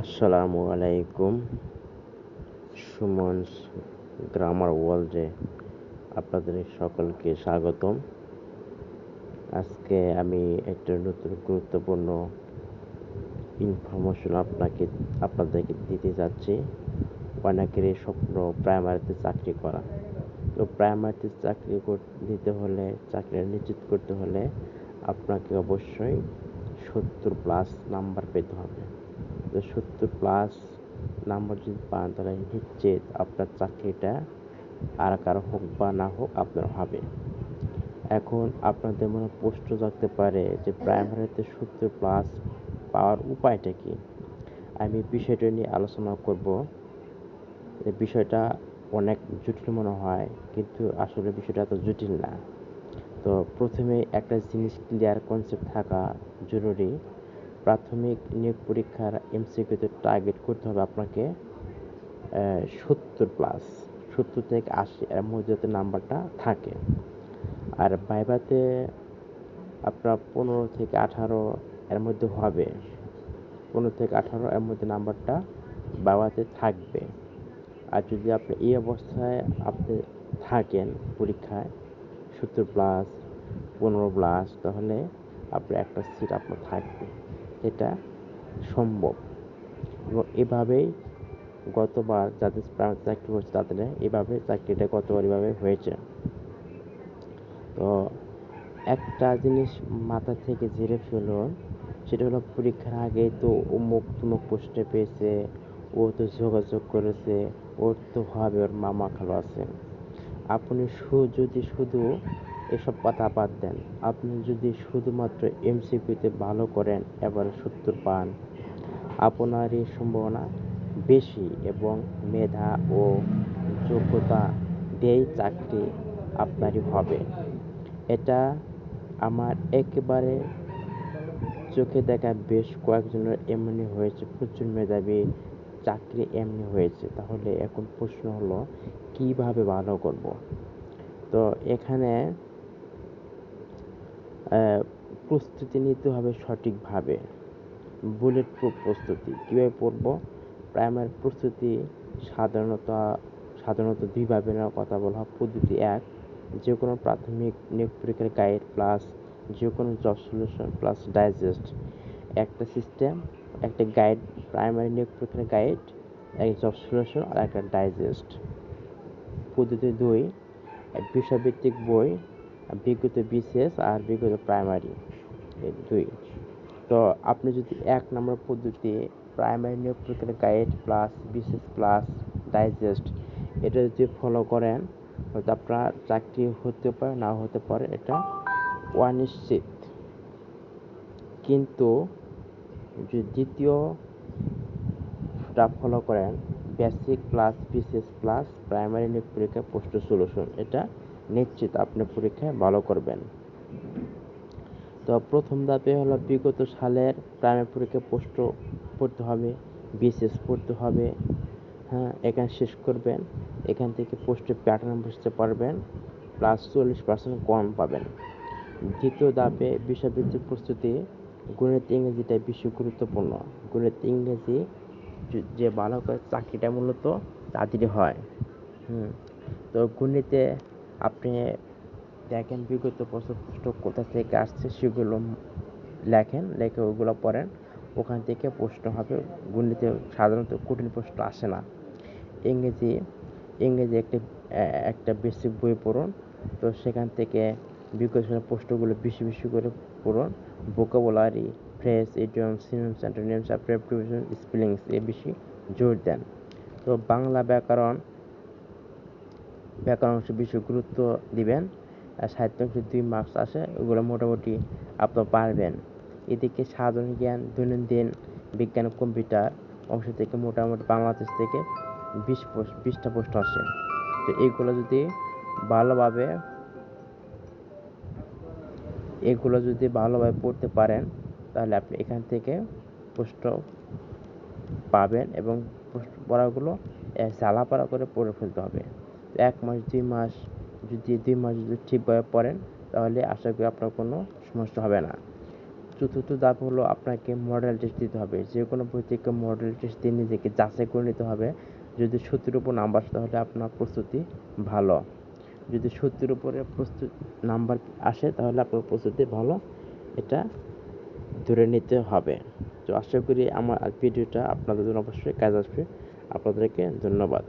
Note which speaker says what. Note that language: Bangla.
Speaker 1: আসসালামু আলাইকুম। সুমনস গ্রামার ওয়ার্ল্ডে আপনাদের সকলকে স্বাগতম। আজকে আমি একটা নতুন গুরুত্বপূর্ণ ইনফরমেশন আপনাকে, আপনাদেরকে দিতে যাচ্ছি। অনেকেরই স্বপ্ন প্রাইমারিতে চাকরি করা। তো প্রাইমারিতে চাকরি দিতে হলে, চাকরি নিশ্চিত করতে হলে আপনাকে অবশ্যই সত্তর প্লাস নাম্বার পেতে হবে। সত্তর প্লাস নাম্বার যদি পান, তাহলে নিশ্চিত আপনার চাকরিটা আর কারও হোক বা না হোক আপনার হবে। এখন আপনাদের মনে প্রশ্ন থাকতে পারে যে প্রাইমারিতে সত্তর প্লাস পাওয়ার উপায়টা কি? আমি বিষয়টা নিয়ে আলোচনা করব। বিষয়টা অনেক জটিল মনে হয়, কিন্তু আসলে বিষয়টা এত জটিল না। তো প্রথমে একটা জিনিস ক্লিয়ার কনসেপ্ট থাকা জরুরি। প্রাথমিক নিয়োগ পরীক্ষার এমসিকিউতে টার্গেট করতে হবে আপনাকে সত্তর প্লাস সত্তর থেকে আশি এর মধ্যে নাম্বারটা থাকে। আর বাইবাতে আপনার পনেরো থেকে আঠারো এর মধ্যে হবে। পনেরো থেকে আঠারো এর মধ্যে নাম্বারটা বাবাতে থাকবে। আর যদি আপনি এই অবস্থায় আপনি থাকেন পরীক্ষায়, সত্তর প্লাস পনেরো প্লাস তাহলে আপনার একটা সিট আপনার থাকবে। এটা সম্ভব। এবং এভাবেই গতবার যাদের চাকরি হচ্ছে তাদের এভাবে চাকরিটা গতবার এভাবে হয়েছে। তো একটা জিনিস মাথা থেকে ঝেড়ে ফেলুন সেটা হলো পরীক্ষার আগে তো অমুক তুমুক পোস্টে পেয়েছে, ও তো যোগাযোগ করেছে, ওর তো হবে ওর মামা খালো আছে। আপনি যদি শুধু এসব কথা বাদ দেন। আপনি যদি শুধুমাত্র এমসিকিউতে ভালো করেন, এবার সত্তর পান। আপনারই সম্ভাবনা বেশি এবং মেধা ও যোগ্যতা দিয়েই চাকরি আপনারই হবে। এটা আমার একেবারে চোখে দেখা বেশ কয়েকজনের এমনি হয়েছে, প্রচুর মেধাবী চাকরি এমনি হয়েছে। তাহলে এখন প্রশ্ন হলো, কীভাবে ভালো করব? তো এখানে প্রস্তুতি নিতে হবে সঠিকভাবে। বুলেট প্রুফ প্রস্তুতি। কীভাবে পড়ব? প্রাইমারি প্রস্তুতি সাধারণত সাধারণত দুইভাবে নেওয়ার কথা বলা হয়। পদ্ধতি এক যে কোনো প্রাথমিক নিয়োগ পরীক্ষার গাইড প্লাস যে কোনো জব সলিউশন প্লাস ডাইজেস্ট একটা সিস্টেম একটা গাইড প্রাইমারি নিয়োগ পরীক্ষার গাইড এক জব সলিউশন আর একটা ডাইজেস্ট পদ্ধতি দুই, বিষয়ভিত্তিক বই বিগত বিসিএস আর বিগত প্রাইমারি এই দুই। তো আপনি যদি এক নম্বর পদ্ধতি প্রাইমারি নিয়োগ প্রক্রিয়া guide plus BCS plus digest এটা যদি ফলো করেন, হয়তো আপনার চাকরি হতে পারে না হতে পারে, এটা অনিশ্চিত। কিন্তু যদি দ্বিতীয়টা ফলো করেন basic plus BCS plus primary নিয়োগ পরীক্ষা পোস্ট সলিউশন এটা নিশ্চিত আপনি পরীক্ষায় ভালো করবেন। তো প্রথম ধাপে হলো বিগত সালের প্রাইমারি পরীক্ষা পোস্ট পড়তে হবে, বিসিএস পড়তে হবে হ্যাঁ এখানে শেষ করবেন। এখান থেকে পোস্টের প্যাটার্ন বুঝতে পারবেন প্লাস চল্লিশ পার্সেন্ট কম পাবেন। দ্বিতীয় ধাপে বিষয়ভিত্তিক প্রস্তুতি, গণিত ইংরেজিটা বেশি গুরুত্বপূর্ণ। গণিত, ইংরেজি যে ভালো করে চাকরিটা মূলত তাদেরই হয়। হুম, তো গণিতে আপনি দেখেন বিগত বছর প্রশ্ন কোথা থেকে আসছে সেগুলো লেখেন, লেখে ওগুলো পড়েন। ওখান থেকে প্রশ্ন হবে। গণিতে সাধারণত কঠিন প্রশ্ন আসে না। ইংরেজি ইংরেজি একটি একটা বেসিক বই পড়ুন। তো সেখান থেকে বিগত প্রশ্নগুলো বেশি বেশি করে পড়ুন। Vocabulary phrase idiom synonyms antonyms preposition spellings এ বেশি জোর দেন। তো বাংলা ব্যাকরণ ব্যাকরণ বেশি গুরুত্ব দিবেন, আর সাহিত্য অংশে দুই মার্কস আসে, ওগুলো মোটামুটি আপনার পারবেন। এদিকে সাধারণ জ্ঞান, দৈনন্দিন বিজ্ঞান কম্পিউটার অংশ থেকে মোটামুটি বাংলাদেশ থেকে বিশ বিশটা প্রশ্ন আসে। তো এইগুলো যদি ভালোভাবে, এগুলো যদি ভালোভাবে পড়তে পারেন, তাহলে আপনি এখান থেকে প্রশ্ন পাবেন এবং পড়াগুলো চালাপাড়া করে পড়ে ফেলতে হবে। এক মাস, দুই মাস যদি দুই মাস যদি ঠিকভাবে পড়েন, তাহলে আশা করি আপনার কোনো সমস্যা হবে না। চতুর্থ ধাপ হলো আপনাকে মডেল টেস্ট দিতে হবে। যে কোনো থেকে মডেল টেস্ট দিয়ে নিজেকে যাচাই করে নিতে হবে। যদি সত্যির উপর নাম্বার আসে তাহলে আপনার প্রস্তুতি ভালো। যদি সত্যির উপরে প্রস্তুত নাম্বার আসে, তাহলে আপনার প্রস্তুতি ভালো। এটা ধরে নিতে হবে। তো আশা করি আমার ভিডিওটা আপনাদের জন্য অবশ্যই কাজ আসবে। আপনাদেরকে ধন্যবাদ।